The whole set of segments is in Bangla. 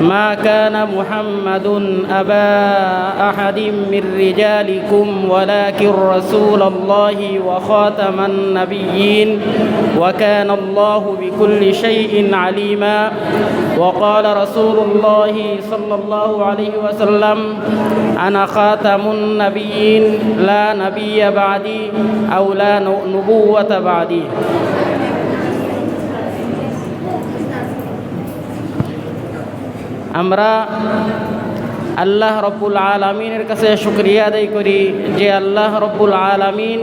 ما كان محمد أبا أحد من رجالكم ولكن رسول الله وخاتم النبيين وكان الله بكل شيء عليما. وقال رسول الله صلى الله عليه وسلم أنا خاتم النبيين لا نبي بعدي أو لا نبوة بعدي. আমরা আল্লাহ রব্বুল আলমিনের কাছে শুক্রিয়া আদায় করি যে আল্লাহ রব্বুল আলমিন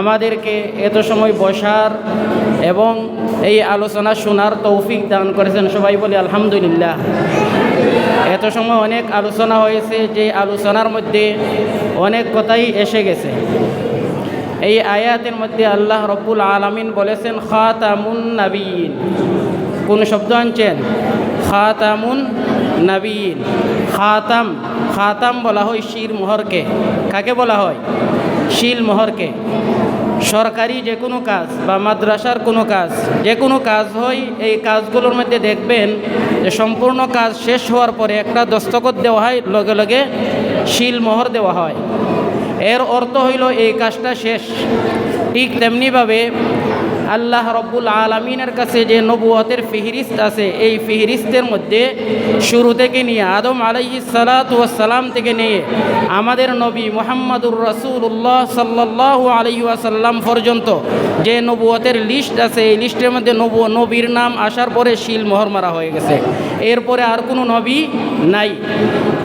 আমাদেরকে এত সময় বসার এবং এই আলোচনা শোনার তৌফিক দান করেছেন। সবাই বলি আলহামদুলিল্লাহ। এত সময় অনেক আলোচনা হয়েছে যে আলোচনার মধ্যে অনেক কথাই এসে গেছে। এই আয়াতের মধ্যে আল্লাহ রব্বুল আলমিন বলেছেন, খাতামুন নাবিন কোন শব্দ আনছেন? খাতামুন নবীন খাতাম খাতাম বলা হয় শির মোহরকে। কাকে বলা হয়? শিল মোহরকে। সরকারি যে কোনো কাজ বা মাদ্রাসার কোনো কাজ, যে কোনো কাজ হয় এই কাজগুলোর মধ্যে দেখবেন যে সম্পূর্ণ কাজ শেষ হওয়ার পরে একটা দস্তখত দেওয়া হয়, লগে লগে শিল মোহর দেওয়া হয়। এর অর্থ হইল এই কাজটা শেষ। ঠিক তেমনিভাবে আল্লাহ রব্বুল আলমিনের কাছে যে নবুয়তের ফিহরিস্ত আছে, এই ফিহরিস্তের মধ্যে শুরু থেকে নিয়ে, আদম আলাইহি সালাতাম থেকে নিয়ে, আমাদের নবী মোহাম্মদুর রসুল্লাহ সাল্লাহ আলহি আসাল্লাম পর্যন্ত যে নবুয়তের লিস্ট আছে, এই লিস্টের মধ্যে নবু, নবীর নাম আসার পরে শিল মোহর মারা হয়ে গেছে। এরপরে আর কোনো নবী নাই।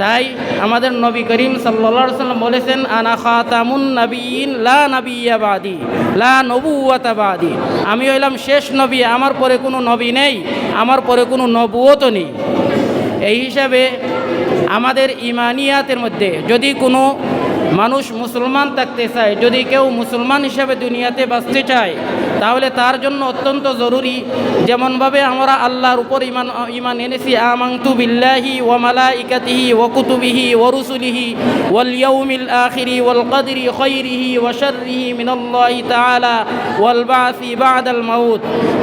তাই আমাদের নবী করিম সাল্লা সাল্লাম বলেছেন, আনা খাতামুন নবীন লা নবিয়াবাদি লা নবুয়াতাবাদি আমি হইলাম শেষ নবী, আমার পরে কোনো নবী নেই, আমার পরে কোনো নবুয়তও নেই। এই হিসাবে আমাদের ইমানিয়াতের মধ্যে যদি কোনো মানুষ মুসলমান থাকতে চায়, যদি কেউ মুসলমান হিসাবে দুনিয়াতে বাঁচতে চায় তাহলে তার জন্য অত্যন্ত জরুরি। যেমনভাবে আমরা আল্লাহর উপর ইমান ইমান এনেছি আমাংতু বিল্লাহি ও মালা ইকাতিহি ও কুতুবিহি ও রুসুলিহি ওয়াল ইয়াউমিল আখিরি ওয়াল কদরি খৈরিহি ও শর্রিহি মিনাল্লাহি তাআলা ওয়াল বাসি বাদাল মাউত।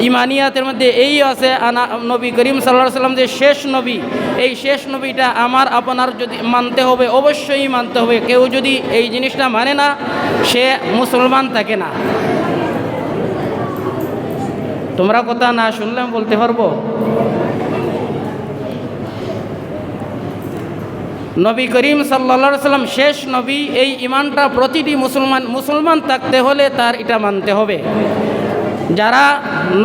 ইমানিয়াতের মধ্যে এই আছে, আনা, নবী করিম সাল্লাল্লাহু সাল্লাম যে শেষ নবী, এই শেষ নবীটা আমার আপনার যদি মানতে হবে, অবশ্যই মানতে হবে। কেউ যদি এই জিনিসটা মানে না, সে মুসলমান থাকে না। তোমরা কথা না শুনলাম বলতে পারব? নবী করিম সাল্লা সাল্লাম শেষ নবী, এই ইমানটা প্রতিটি মুসলমান মুসলমান থাকতে হলে তার এটা মানতে হবে। যারা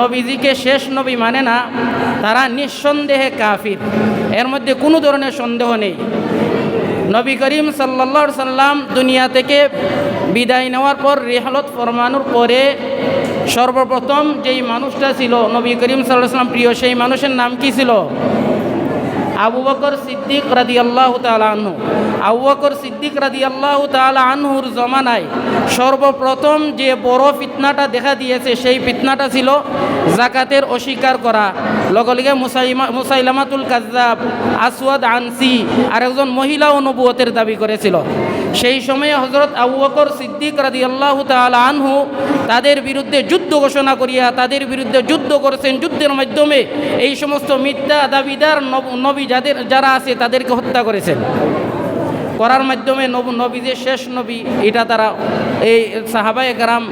নবীজিকে শেষ নবী মানে না, তারা নিঃসন্দেহে কাফির। এর মধ্যে কোনো ধরনের সন্দেহ নেই। নবী করিম সাল্লা সাল্লাম দুনিয়া থেকে বিদায় নেওয়ার পর রেহালত ফরমানোর পরে সর্বপ্রথম যেই মানুষটা ছিল, নবী করিম সাল্লাম প্রিয়, সেই মানুষের নাম কি ছিল? আবু বকর সিদ্দিক রাদি আল্লাহ আনহু। আবু বকর সিদ্দিক রাদি আল্লাহ আনহুর জমানায় সর্বপ্রথম যে বড় ফিতনাটা দেখা দিয়েছে, সেই ফিতনাটা ছিল জাকাতের অস্বীকার করা। লগলিগে মুসাইমা, মুসাইলামাতুল কাজাব আসওয়াদ আনসি আর একজন মহিলা অনুবুয়তের দাবি করেছিল। সেই সময়ে হজরত আবু বকর সিদ্দিক রাদি আল্লাহ আনহু তাদের বিরুদ্ধে যুদ্ধ ঘোষণা করিয়া তাদের বিরুদ্ধে যুদ্ধ করেছেন। যুদ্ধের মাধ্যমে এই সমস্ত মিথ্যা দাবিদার নবী যাদের, যারা আছে তাদেরকে হত্যা করেছেন। করার মাধ্যমে নব, নবী যে শেষ নবী, এটা তারা এই সাহাবায় গ্রাম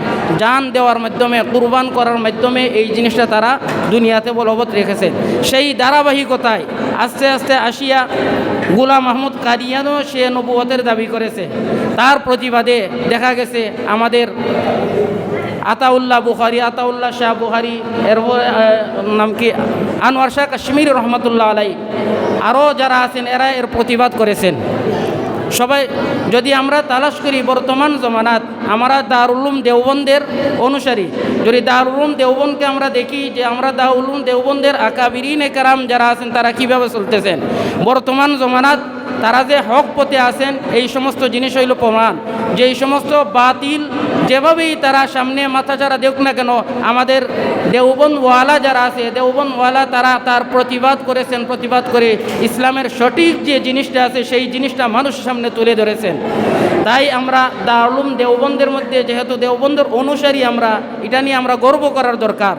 জান দেওয়ার মাধ্যমে, কুরবান করার মাধ্যমে এই জিনিসটা তারা দুনিয়াতে বলবৎ রেখেছে সেই ধারাবাহিকতায় আস্তে আস্তে আসিয়া গুলাম মাহমুদ কারিয়ানও সে নবুয়তের দাবি করেছে। তার প্রতিবাদে দেখা গেছে আমাদের আতাউল্লাহ বুহারি আতাউল্লাহ শাহ বুহারি এরপর নাম কি? আনোয়ার শাহ কাশ্মীর রহমতুল্লাহ আলাই আরও যারা আছেন, এরা এর প্রতিবাদ করেছেন। সবাই, যদি আমরা তালাশ করি বর্তমান জমানাত আমরা দারুলুম দেওবন্দের অনুসারী। যদি দারুলুম দেওবনকে আমরা দেখি যে আমরা দারুলুম দেওবন্দের আকাবিরিন একরাম যারা আছেন, তারা কীভাবে চলতেছেন? বর্তমান জমানাত তারা যে হক পথে আছেন, এই সমস্ত জিনিস হইল প্রমাণ। যে এই সমস্ত বাতিল যেভাবেই তারা সামনে মাথা যারা দেখ না কেন, আমাদের দেওবনওয়ালা যারা আছে দেওবনওয়ালা তারা তার প্রতিবাদ করেছেন, প্রতিবাদ করে ইসলামের সঠিক যে জিনিসটা আছে, সেই জিনিসটা মানুষের সামনে তুলে ধরেছেন। তাই আমরা দারুম দেওবন্দের মধ্যে, যেহেতু দেওবন্দের অনুসারী আমরা, এটা নিয়ে আমরা গর্ব করার দরকার।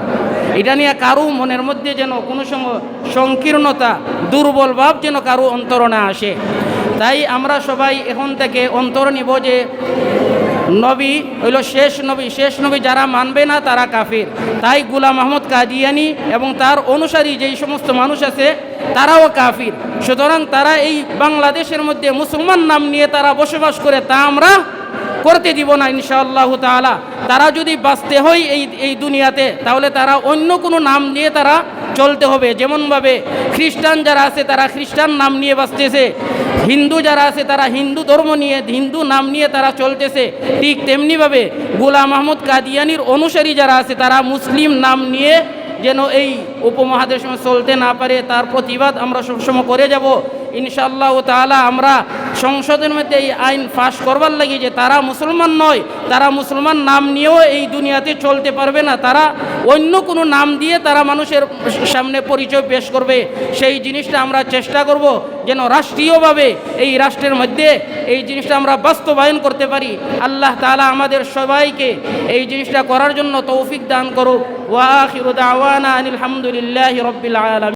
এটা নিয়ে কারও মনের মধ্যে যেন কোনো সময় সংকীর্ণতা, দুর্বল ভাব যেন কারও অন্তর না আসে। তাই আমরা সবাই এখন থেকে অন্তর নিব যে নবী, হইল শেষ নবী। শেষ নবী যারা মানবে না তারা কাফির। তাই গুলাম আহমদ কাদিয়ানি এবং তার অনুসারী যেই সমস্ত মানুষ আছে, তারাও কাফির। সুতরাং তারা এই বাংলাদেশের মধ্যে মুসলমান নাম নিয়ে তারা বসবাস করে, তা আমরা করতে দিব না ইনশাআল্লাহ তাআলা। তারা যদি বাঁচতে হয় এই এই দুনিয়াতে, তাহলে তারা অন্য কোনো নাম নিয়ে তারা চলতে হবে। যেমনভাবে খ্রিস্টান যারা আছে, তারা খ্রিস্টান নাম নিয়ে বাঁচতেছে। হিন্দু যারা আছে, তারা হিন্দু ধর্ম নিয়ে, হিন্দু নাম নিয়ে তারা চলতেছে। ঠিক তেমনিভাবে গোলাম মাহমুদ কাদিয়ানির অনুসারী যারা আছে, তারা মুসলিম নাম নিয়ে যেন এই উপমহাদেশে চলতে না পারে, তার প্রতিবাদ আমরা সবসময় করে যাব। ইনশাআল্লাহ তাআলা আমরা সংসদের মধ্যে এই আইন পাশ করবার লাগে যে তারা মুসলমান নয়, তারা মুসলমান নাম নিয়েও এই দুনিয়াতে চলতে পারবে না। তারা অন্য কোনো নাম দিয়ে তারা মানুষের সামনে পরিচয় পেশ করবে। সেই জিনিসটা আমরা চেষ্টা করব যেন রাষ্ট্রীয়ভাবে এই রাষ্ট্রের মধ্যে এই জিনিসটা আমরা বাস্তবায়ন করতে পারি। আল্লাহ তাআলা আমাদের সবাইকে এই জিনিসটা করার জন্য তৌফিক দান করুক। ওয়া আখিরু দাওয়ানা আনিল হামদুলিল্লাহি রাব্বিল আলামিন।